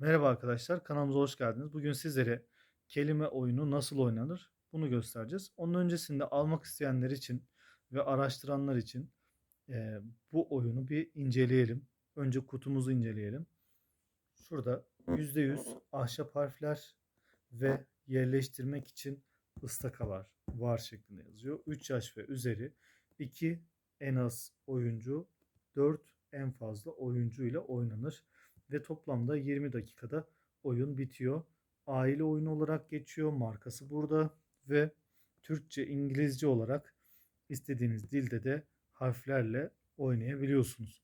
Merhaba arkadaşlar, kanalımıza hoş geldiniz. Bugün sizlere kelime oyunu nasıl oynanır bunu göstereceğiz. Onun öncesinde almak isteyenler için ve araştıranlar için eee, bu oyunu bir inceleyelim. Önce kutumuzu inceleyelim. Şurada %100 ahşap harfler ve yerleştirmek için ıstakalar var şeklinde yazıyor. 3 yaş ve üzeri 2 en az oyuncu 4 en fazla oyuncu ile oynanır ve toplamda 20 dakikada oyun bitiyor. Aile oyunu olarak geçiyor. Markası burada ve Türkçe, İngilizce olarak istediğiniz dilde de harflerle oynayabiliyorsunuz.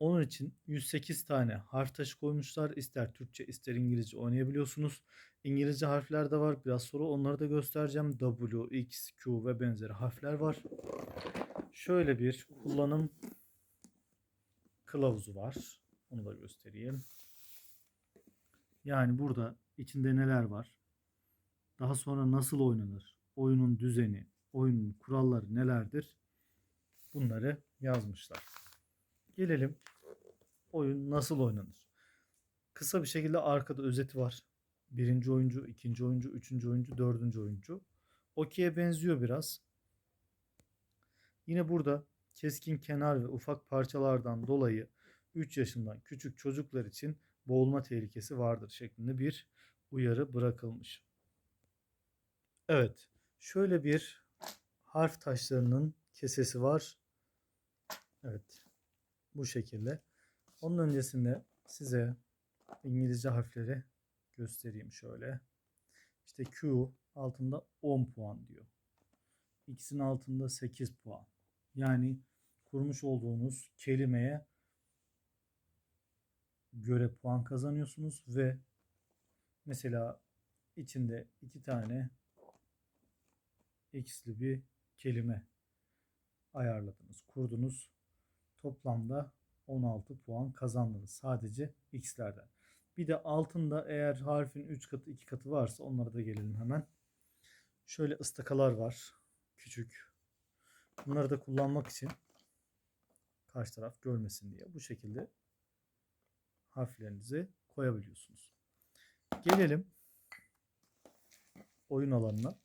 Onun için 108 tane harf taşı koymuşlar. İster Türkçe ister İngilizce oynayabiliyorsunuz. İngilizce harfler de var. Biraz sonra onları da göstereceğim. W, X, Q ve benzeri harfler var. Şöyle bir kullanım kılavuzu var. Onu da göstereyim. Yani burada içinde neler var? Daha sonra nasıl oynanır? Oyunun düzeni, oyunun kuralları nelerdir? Bunları yazmışlar. Gelelim oyun nasıl oynanır? Kısa bir şekilde arkada özeti var. Birinci oyuncu, ikinci oyuncu, üçüncü oyuncu, dördüncü oyuncu. Okey'e benziyor biraz. Yine burada keskin kenar ve ufak parçalardan dolayı 3 yaşından küçük çocuklar için boğulma tehlikesi vardır şeklinde bir uyarı bırakılmış. Evet, şöyle bir harf taşlarının kesesi var. Evet, bu şekilde. Onun öncesinde size İngilizce harfleri göstereyim şöyle. İşte Q altında 10 puan diyor. X'in altında 8 puan. Yani kurmuş olduğunuz kelimeye göre puan kazanıyorsunuz ve mesela içinde iki tane x'li bir kelime ayarladınız, kurdunuz. Toplamda 16 puan kazandınız sadece x'lerden. Bir de altında eğer harfin 3 katı 2 katı varsa onlara da gelelim hemen. Şöyle ıstakalar var. Küçük. Bunları da kullanmak için karşı taraf görmesin diye bu şekilde harflerinizi koyabiliyorsunuz. Gelelim oyun alanına.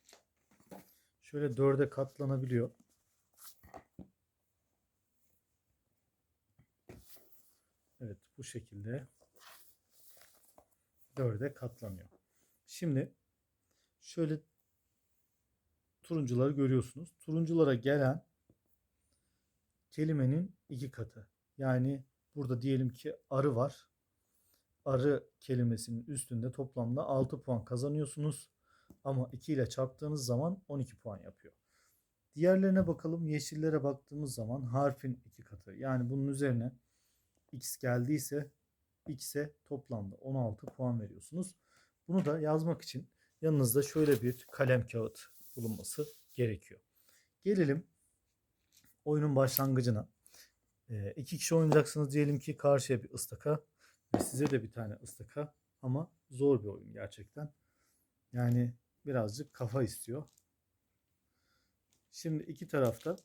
Şöyle dörde katlanabiliyor. Evet bu şekilde dörde katlanıyor. Şimdi şöyle turuncuları görüyorsunuz. Turunculara gelen kelimenin iki katı. Yani burada diyelim ki arı var. Arı kelimesinin üstünde toplamda 6 puan kazanıyorsunuz. Ama 2 ile çarptığınız zaman 12 puan yapıyor. Diğerlerine bakalım. Yeşillere baktığımız zaman harfin iki katı. Yani bunun üzerine x geldiyse x'e toplamda 16 puan veriyorsunuz. Bunu da yazmak için yanınızda şöyle bir kalem kağıt bulunması gerekiyor. Gelelim oyunun başlangıcına. E, iki kişi oynayacaksınız diyelim ki karşıya bir ıstaka ve size de bir tane ıstaka ama zor bir oyun gerçekten. Yani birazcık kafa istiyor. Şimdi iki tarafta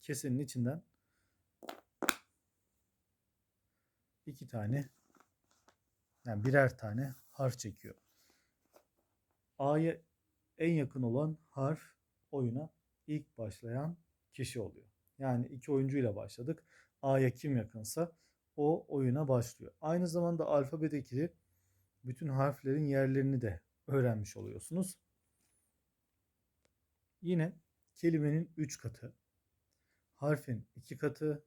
kesenin içinden iki tane yani birer tane harf çekiyor. A'ya en yakın olan harf oyuna ilk başlayan kişi oluyor. Yani iki oyuncuyla başladık. A'ya kim yakınsa o oyuna başlıyor. Aynı zamanda alfabedeki bütün harflerin yerlerini de öğrenmiş oluyorsunuz. Yine kelimenin 3 katı, harfin 2 katı,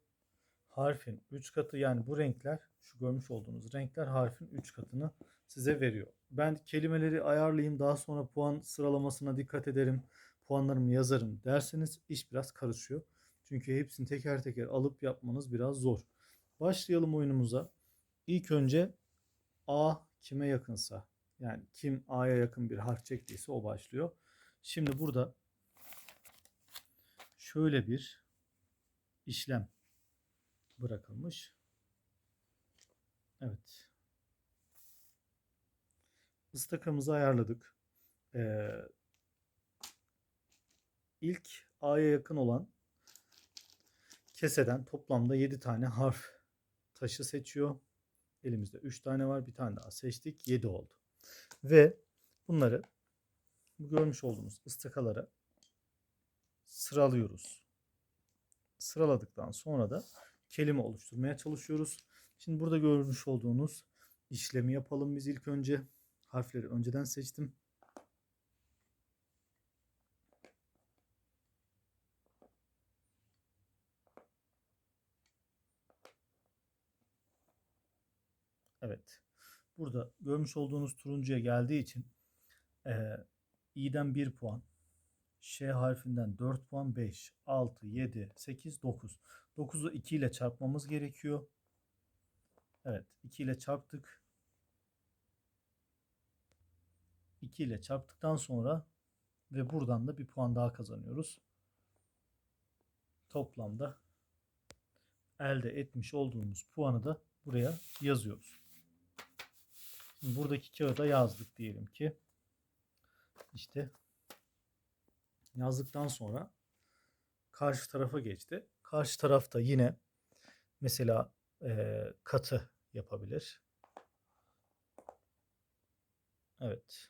harfin 3 katı yani bu renkler şu görmüş olduğunuz renkler harfin 3 katını size veriyor. Ben kelimeleri ayarlayayım daha sonra puan sıralamasına dikkat ederim. Puanlarımı yazarım derseniz iş biraz karışıyor. Çünkü hepsini teker teker alıp yapmanız biraz zor. Başlayalım oyunumuza. İlk önce A kime yakınsa yani kim A'ya yakın bir harf çektiyse o başlıyor. Şimdi burada şöyle bir işlem bırakılmış. Evet. Istakamızı ayarladık. Ee, ilk A'ya yakın olan keseden toplamda 7 tane harf taşı seçiyor. Elimizde 3 tane var. Bir tane daha seçtik. 7 oldu. Ve bunları bu görmüş olduğumuz ıstakalara sıralıyoruz. Sıraladıktan sonra da kelime oluşturmaya çalışıyoruz. Şimdi burada görmüş olduğunuz işlemi yapalım biz ilk önce. Harfleri önceden seçtim. Evet. Burada görmüş olduğunuz turuncuya geldiği için e, i'den 1 puan, Ş harfinden 4 puan, 5, 6, 7, 8, 9. 9'u 2 ile çarpmamız gerekiyor. Evet, 2 ile çarptık. 2 ile çarptıktan sonra ve buradan da bir puan daha kazanıyoruz. Toplamda elde etmiş olduğumuz puanı da buraya yazıyoruz. Buradaki kağıda yazdık diyelim ki. İşte yazdıktan sonra karşı tarafa geçti. Karşı tarafta yine mesela e, katı yapabilir. Evet.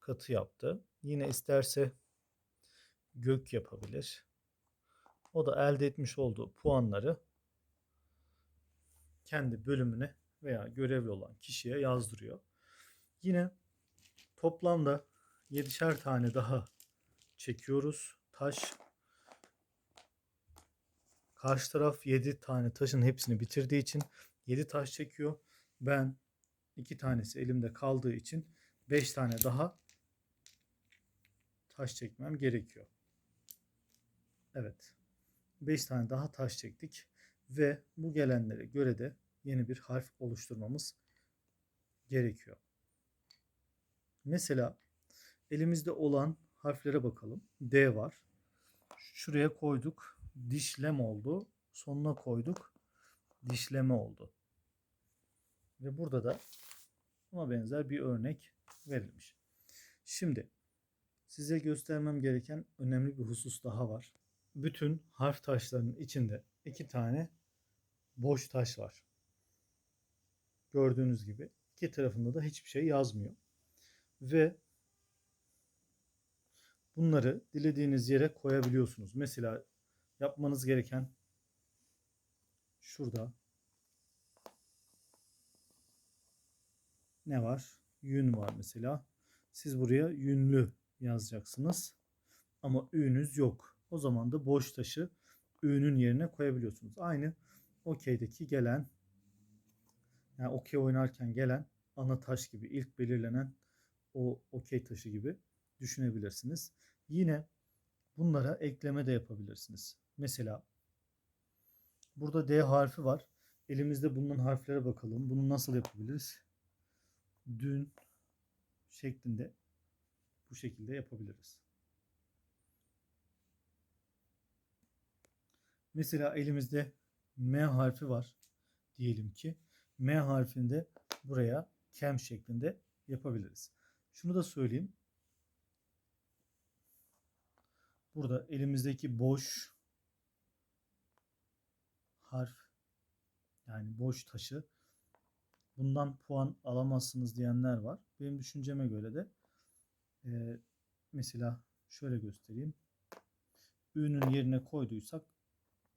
Katı yaptı. Yine isterse gök yapabilir. O da elde etmiş olduğu puanları kendi bölümüne veya görevli olan kişiye yazdırıyor. Yine toplamda 7'şer tane daha çekiyoruz. Taş karşı taraf 7 tane taşın hepsini bitirdiği için 7 taş çekiyor. Ben 2 tanesi elimde kaldığı için 5 tane daha taş çekmem gerekiyor. Evet. 5 tane daha taş çektik ve bu gelenlere göre de yeni bir harf oluşturmamız gerekiyor. Mesela elimizde olan harflere bakalım. D var. Şuraya koyduk. Dişlem oldu. Sonuna koyduk. Dişleme oldu. Ve burada da buna benzer bir örnek verilmiş. Şimdi size göstermem gereken önemli bir husus daha var. Bütün harf taşlarının içinde iki tane boş taş var. Gördüğünüz gibi iki tarafında da hiçbir şey yazmıyor. Ve bunları dilediğiniz yere koyabiliyorsunuz. Mesela yapmanız gereken şurada ne var? Yün var mesela. Siz buraya yünlü yazacaksınız. Ama ünüz yok. O zaman da boş taşı ünün yerine koyabiliyorsunuz. Aynı OK'deki gelen yani okey oynarken gelen ana taş gibi ilk belirlenen o okey taşı gibi düşünebilirsiniz. Yine bunlara ekleme de yapabilirsiniz. Mesela burada D harfi var. Elimizde bulunan harflere bakalım. Bunu nasıl yapabiliriz? Dün şeklinde bu şekilde yapabiliriz. Mesela elimizde M harfi var diyelim ki. M harfinde buraya kem şeklinde yapabiliriz. Şunu da söyleyeyim. Burada elimizdeki boş harf yani boş taşı bundan puan alamazsınız diyenler var. Benim düşünceme göre de e, mesela şöyle göstereyim. Ünün yerine koyduysak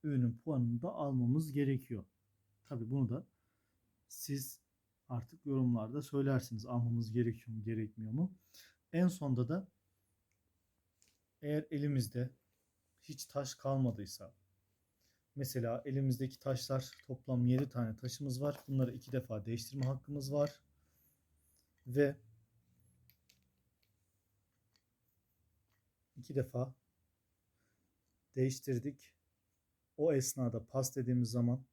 ünün puanını da almamız gerekiyor. Tabi bunu da siz artık yorumlarda söylersiniz almamız gerekiyor mu gerekmiyor mu. En sonda da eğer elimizde hiç taş kalmadıysa mesela elimizdeki taşlar toplam 7 tane taşımız var. Bunları iki defa değiştirme hakkımız var. Ve iki defa değiştirdik. O esnada pas dediğimiz zaman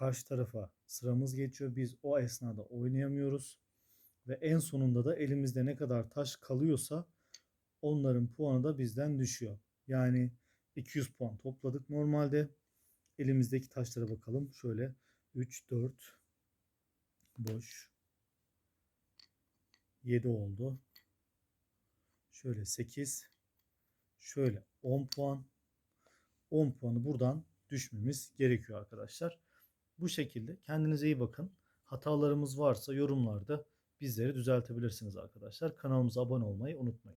karşı tarafa sıramız geçiyor. Biz o esnada oynayamıyoruz. Ve en sonunda da elimizde ne kadar taş kalıyorsa onların puanı da bizden düşüyor. Yani 200 puan topladık normalde. Elimizdeki taşlara bakalım. Şöyle 3, 4, boş, 7 oldu. Şöyle 8, şöyle 10 puan. 10 puanı buradan düşmemiz gerekiyor arkadaşlar. Bu şekilde kendinize iyi bakın. Hatalarımız varsa yorumlarda bizleri düzeltebilirsiniz arkadaşlar. Kanalımıza abone olmayı unutmayın.